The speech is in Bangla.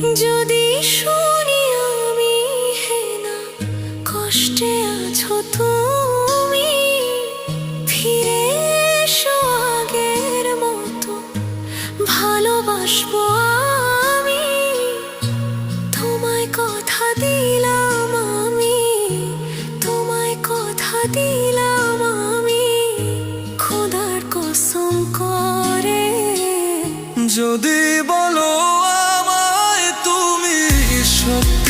যদি আমি কষ্টে মতো, ভালোবাসবো আমি। তোমায় কথা দিলাম তোমায় কথা দিলাম করে যদি বলো you.